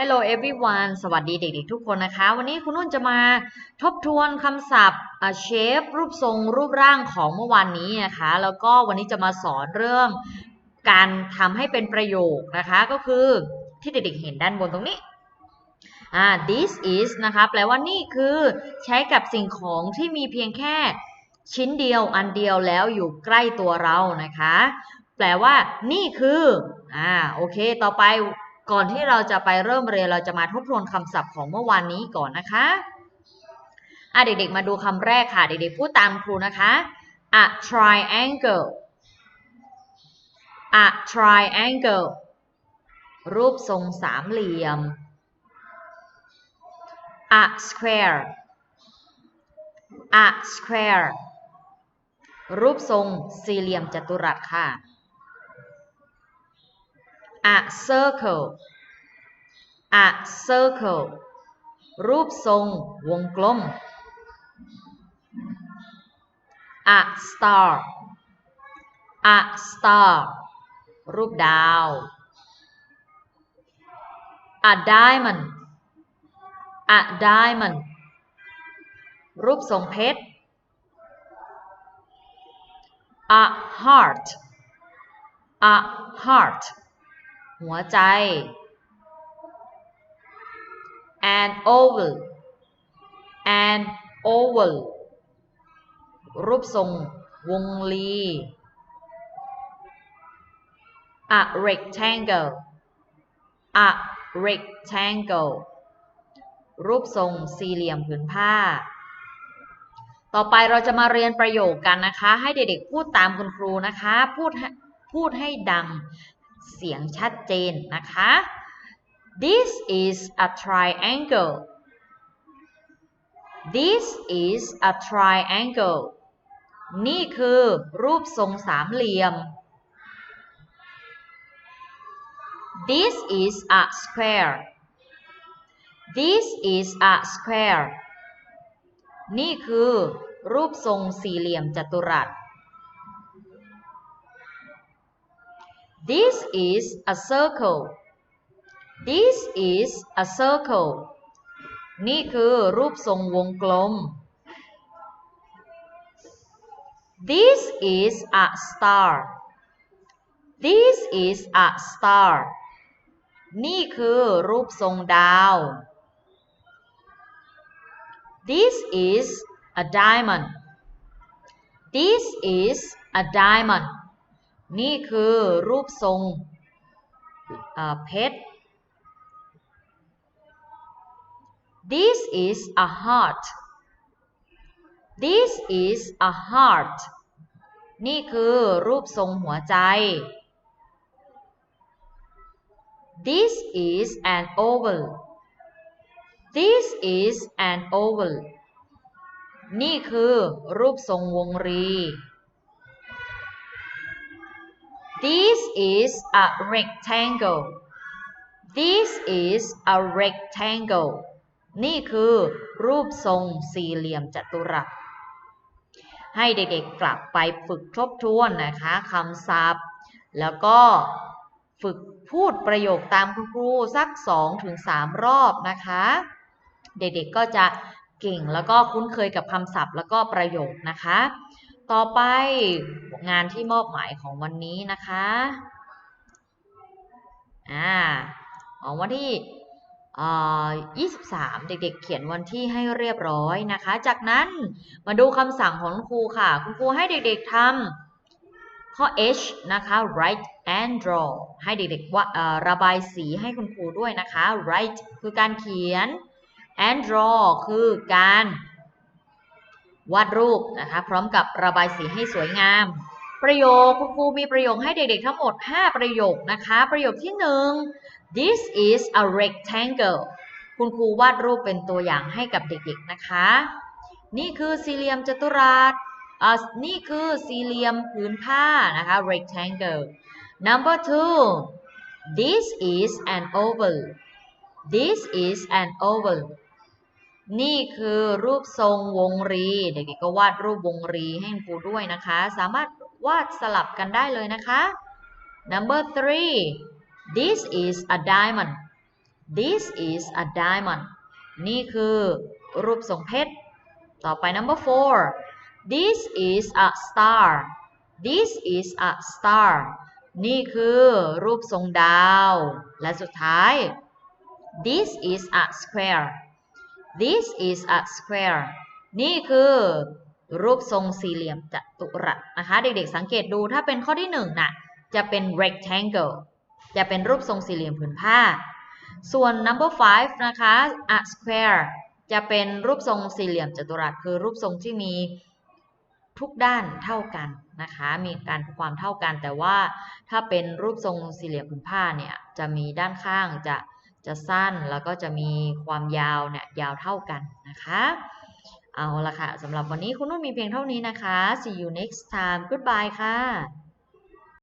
Hello everyone สวัสดีเด็กๆทุกคนนะคะ วันนี้คุณนุ่นจะมาทบทวนคำศัพท์เชฟรูปทรงรูปร่างของเมื่อวานนี้นะคะ แล้วก็วันนี้จะมาสอนเรื่องการทำให้เป็นประโยคนะคะ ก็คือที่เด็กๆเห็นด้านบนตรงนี้อ่า this is นะคะแปลว่านี่คือใช้กับสิ่งของที่มีเพียงแค่ชิ้นเดียวอันเดียวแล้วอยู่ใกล้ตัวเรานะคะ แปลว่านี่คืออ่าโอเค ต่อไป ก่อนที่เราจะไปเริ่มเรียนเราจะมาทบทวนคำศัพท์ของเมื่อวานนี้ก่อนนะคะอะเด็กๆมาดูคำแรกค่ะ เด็กๆพูดตามครูนะคะ a triangle a triangle รูปทรงสามเหลี่ยม a square a square รูปทรงสี่เหลี่ยมจัตุรัสค่ะ a circle a circle รูปทรงวงกลม a star a star รูปดาว a diamond a diamond รูปทรงเพชร a heart a heart หัวใจ an oval an oval รูปทรงวงรี a rectangle a rectangle รูปทรงสี่เหลี่ยมผืนผ้า ต่อไปเราจะมาเรียนประโยคกันนะคะ ให้เด็กๆพูดตามคุณครูนะคะ พูดให้พูดให้ดัง เสียงชัดเจนนะคะ This is a triangle This is a triangle นี่คือรูปทรงสามเหลี่ยม This is a square This is a square นี่คือรูปทรงสี่เหลี่ยมจัตุรัส This is a circle This is a circle นี่คือรูปทรงวงกลม This is a star This is a star นี่คือรูปทรงดาว This is a diamond This is a diamond นี่คือรูปทรงเพชร This is a heart This is a heart นี่คือรูปทรงหัวใจ This is an oval This is an oval นี่คือรูปทรงวงรี This is a rectangle This is a rectangle นี่คือรูปทรงสี่เหลี่ยมจัตุรัส ให้เด็กๆกลับไปฝึกทบทวนนะคะคำศัพท์ แล้วก็ฝึกพูดประโยคตามคุณครูสัก2-3รอบนะคะ เด็กๆก็จะเก่งแล้วก็คุ้นเคยกับคำศัพท์แล้วก็ประโยคนะคะ ต่อไปงานที่มอบหมายของวันนี้นะคะอ่าของวันที่23 เด็กๆ เขียนวันที่ให้เรียบร้อยนะคะ จากนั้นมาดูคำสั่งของครูค่ะ คุณครูให้เด็กๆทำข้อ H นะคะ write and draw ให้เด็กๆว่าระบายสีให้คุณครูด้วยนะคะ write คือการเขียน and draw คือการ วาดรูปนะคะ พร้อมกับระบายสีให้สวยงาม ประโยคคุณครูมีประโยคให้เด็กๆทั้งหมด 5 ประโยคนะคะ ประโยคที่ 1 this is a rectangle คุณครูวาดรูปเป็นตัวอย่างให้กับเด็กๆนะคะ นี่คือสี่เหลี่ยมจัตุรัสอ่านี่คือสี่เหลี่ยมผืนผ้านะคะ rectangle number two this is an oval this is an oval นี่คือรูปทรงวงรี เด็กๆก็วาดรูปวงรีให้ครูด้วยนะคะ สามารถวาดสลับกันได้เลยนะคะ number three this is a diamond this is a diamond นี่คือรูปทรงเพชร ต่อไป number four this is a star this is a star นี่คือรูปทรงดาว และสุดท้าย this is a square this is a square นี่คือรูปทรงสี่เหลี่ยมจัตุรัสนะคะ เด็กๆสังเกตดูถ้าเป็นข้อที่หนึ่งน่ะจะเป็น rectangle จะเป็นรูปทรงสี่เหลี่ยมผืนผ้า ส่วน number five นะคะ a square จะเป็นรูปทรงสี่เหลี่ยมจัตุรัส คือรูปทรงที่มีทุกด้านเท่ากันนะคะ มีการความเท่ากันแต่ว่าถ้าเป็นรูปทรงสี่เหลี่ยมผืนผ้าเนี่ยจะมีด้านข้างจะ จะสั้นแล้วก็จะมีความยาวเนี่ยยาวเท่ากันนะคะ เอาละค่ะสำหรับวันนี้คุณนุ่นมีเพียงเท่านี้นะคะ see you next time goodbye ค่ะ